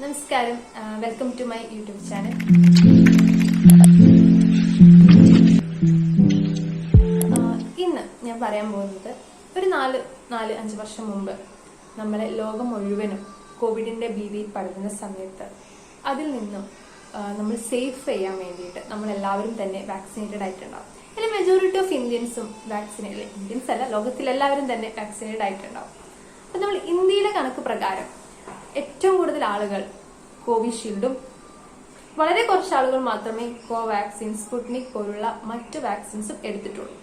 നമസ്കാരം. Welcome to my YouTube channel ഇന്ന് ഞാൻ പറയാൻ പോകുന്നത് ഒരു നാല് നാല് അഞ്ച് വർഷം മുമ്പ് നമ്മളെ ലോകം മുഴുവനും കോവിഡിന്റെ ഭീതിയിൽ പടരുന്ന സമയത്ത് അതിൽ നിന്നും നമ്മൾ സേഫ് ചെയ്യാൻ വേണ്ടിയിട്ട് നമ്മൾ എല്ലാവരും തന്നെ വാക്സിനേറ്റഡ് ആയിട്ടുണ്ടാവും. അല്ലെങ്കിൽ മെജോറിറ്റി ഓഫ് ഇന്ത്യൻസും വാക്സിനേറ്റ് ഇന്ത്യൻസ് അല്ല ലോകത്തിലെല്ലാവരും തന്നെ വാക്സിനേറ്റഡ് ആയിട്ടുണ്ടാവും. അപ്പൊ നമ്മൾ ഇന്ത്യയിലെ കണക്ക് പ്രകാരം ഏറ്റവും കൂടുതൽ ആളുകൾ കോവിഷീൽഡും വളരെ കുറച്ച് ആളുകൾ മാത്രമേ കോവാക്സിൻ സ്പുട്നിക് പോലുള്ള മറ്റു വാക്സിൻസും എടുത്തിട്ടുള്ളൂ.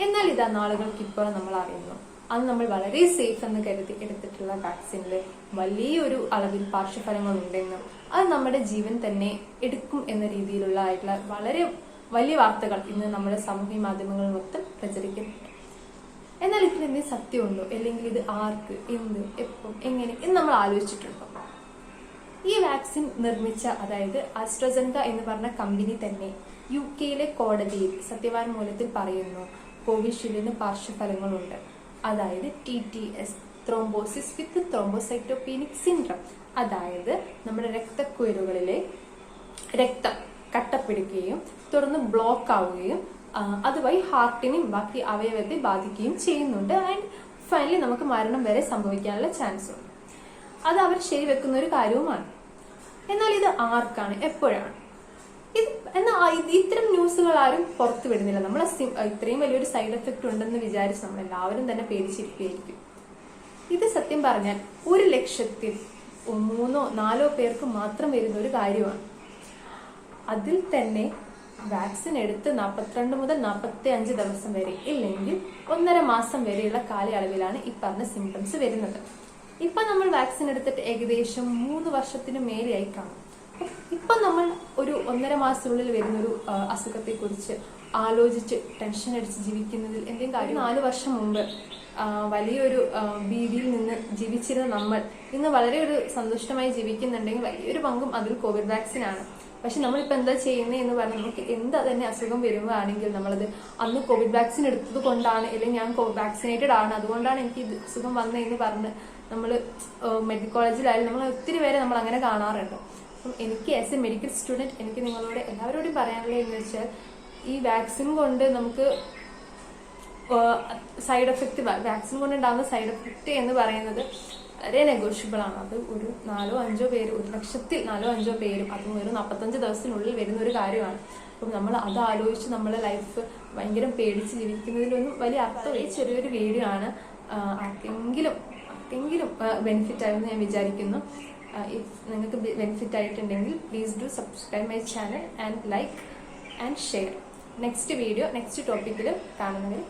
എന്നാൽ ഇത് നാളുകൾക്കിപ്പോൾ നമ്മൾ അറിയുന്നു. അത് നമ്മൾ വളരെ സേഫ് എന്ന് കരുതി എടുത്തിട്ടുള്ള വാക്സിനിൽ വലിയൊരു അളവിൽ പാർശ്വഫലങ്ങൾ ഉണ്ടെന്നും അത് നമ്മുടെ ജീവൻ തന്നെ എടുക്കും എന്ന രീതിയിലുള്ള ആയിട്ടുള്ള വളരെ വലിയ വാർത്തകൾ ഇന്ന് നമ്മുടെ സാമൂഹ്യ മാധ്യമങ്ങളിൽ മൊത്തം പ്രചരിക്കുന്നുണ്ട് എന്നാൽ എന്തെങ്കിലും സത്യമുണ്ടോ അല്ലെങ്കിൽ ഇത് ആർക്ക്? എന്ത്? എപ്പം? എങ്ങനെ? എന്ന് നമ്മൾ ആലോചിച്ചിട്ടുണ്ടോ? ഈ വാക്സിൻ നിർമ്മിച്ച അതായത് ആസ്ട്രസെൻക എന്ന് പറഞ്ഞ കമ്പനി തന്നെ യു കെയിലെ കോടതിയിൽ സത്യവാങ്മൂലത്തിൽ പറയുന്നു കോവിഷീൽഡിന് പാർശ്വഫലങ്ങളുണ്ട്. അതായത് T T S thrombosis with thrombocytopenic syndrome അതായത് നമ്മുടെ രക്തക്കുഴലുകളിലെ രക്തം കട്ടപ്പിടിക്കുകയും തുടർന്ന് ബ്ലോക്ക് ആവുകയും അതുവഴി ഹാർട്ടിനെയും ബാക്കി അവയവത്തെ ബാധിക്കുകയും ചെയ്യുന്നുണ്ട്. ആൻഡ് ഫൈനലി നമുക്ക് മരണം വരെ സംഭവിക്കാനുള്ള ചാൻസ് ഉണ്ട്. അത് അവർ ശരി വെക്കുന്ന ഒരു കാര്യവുമാണ്. എന്നാൽ ഇത് ആർക്കാണ്? എപ്പോഴാണ്? ഇത് എന്നാൽ ഇത്തരം ന്യൂസുകൾ ആരും പുറത്തു വിടുന്നില്ല. നമ്മൾ ഇത്രയും വലിയൊരു സൈഡ് എഫക്റ്റ് ഉണ്ടെന്ന് വിചാരിച്ച് നമ്മൾ എല്ലാവരും തന്നെ പേടിച്ചിരിക്കുകയായിരിക്കും. ഇത് സത്യം പറഞ്ഞാൽ ഒരു ലക്ഷത്തിൽ മൂന്നോ നാലോ പേർക്ക് മാത്രം വരുന്ന ഒരു കാര്യമാണ്. അതിൽ തന്നെ വാക്സിൻ എടുത്ത് നാൽപ്പത്തിരണ്ട് മുതൽ നാൽപ്പത്തി അഞ്ച് ദിവസം വരെ ഇല്ലെങ്കിൽ ഒന്നര മാസം വരെയുള്ള കാലയളവിലാണ് ഈ പറഞ്ഞ സിംറ്റംസ് വരുന്നത്. ഇപ്പൊ നമ്മൾ വാക്സിൻ എടുത്തിട്ട് ഏകദേശം മൂന്ന് വർഷത്തിന് മേലെയായി കാണും. ഇപ്പൊ നമ്മൾ ഒരു ഒന്നര മാസത്തിനുള്ളിൽ വരുന്ന ഒരു അസുഖത്തെ കുറിച്ച് ആലോചിച്ച് ടെൻഷൻ അടിച്ച് ജീവിക്കുന്നതിൽ എന്തെങ്കിലും കാര്യം നാല് വർഷം മുമ്പ് വലിയൊരു ഭീതിയിൽ നിന്ന് ജീവിച്ചിരുന്ന നമ്മൾ ഇന്ന് വളരെ ഒരു സന്തുഷ്ടമായി ജീവിക്കുന്നുണ്ടെങ്കിൽ വലിയൊരു പങ്കും അതിൽ കോവിഡ് വാക്സിൻ ആണ് പക്ഷെ നമ്മളിപ്പോൾ എന്താ ചെയ്യുന്നത് എന്ന് പറഞ്ഞാൽ നമുക്ക് എന്താ തന്നെ അസുഖം വരുമ്പോഴാണെങ്കിൽ നമ്മളത് അന്ന് കോവിഡ് വാക്സിൻ എടുത്തത് കൊണ്ടാണ് അല്ലെങ്കിൽ ഞാൻ വാക്സിനേറ്റഡ് ആണ് അതുകൊണ്ടാണ് എനിക്ക് അസുഖം വന്നതെന്ന് പറഞ്ഞ് നമ്മൾ മെഡിക്കൽ കോളേജിലായാലും നമ്മൾ ഒത്തിരി പേരെ നമ്മൾ അങ്ങനെ കാണാറുണ്ട്. അപ്പം എനിക്ക് ആസ് എ മെഡിക്കൽ സ്റ്റുഡന്റ് എനിക്ക് നിങ്ങളോട് എല്ലാവരോടും പറയാനുള്ളത് എന്ന് വെച്ചാൽ ഈ വാക്സിൻ കൊണ്ട് നമുക്ക് സൈഡ് എഫക്റ്റ് വാക്സിൻ കൊണ്ട് ഉണ്ടാകുന്ന സൈഡ് എഫക്റ്റ് എന്ന് പറയുന്നത് വളരെ നെഗോഷ്യബിൾ ആണ്. അത് ഒരു നാലോ അഞ്ചോ പേര് ഒരു ലക്ഷത്തിൽ നാലോ അഞ്ചോ പേരും അതും ഒരു നാൽപ്പത്തഞ്ച് ദിവസത്തിനുള്ളിൽ വരുന്ന ഒരു കാര്യമാണ്. അപ്പം നമ്മൾ അത് ആലോചിച്ച് നമ്മളെ ലൈഫ് ഭയങ്കര പേടിച്ച് ജീവിക്കുന്നതിലൊന്നും വലിയ അർത്ഥം ഈ ചെറിയൊരു വീഡിയോ ആണ് ആർക്കെങ്കിലും ആർക്കെങ്കിലും ബെനിഫിറ്റ് ആയെന്ന് ഞാൻ വിചാരിക്കുന്നു. ഇഫ് നിങ്ങൾക്ക് ബെനിഫിറ്റ് ആയിട്ടുണ്ടെങ്കിൽ please do subscribe my channel and like and share next video next ടോപ്പിക്കിൽ കാണുന്നവരെ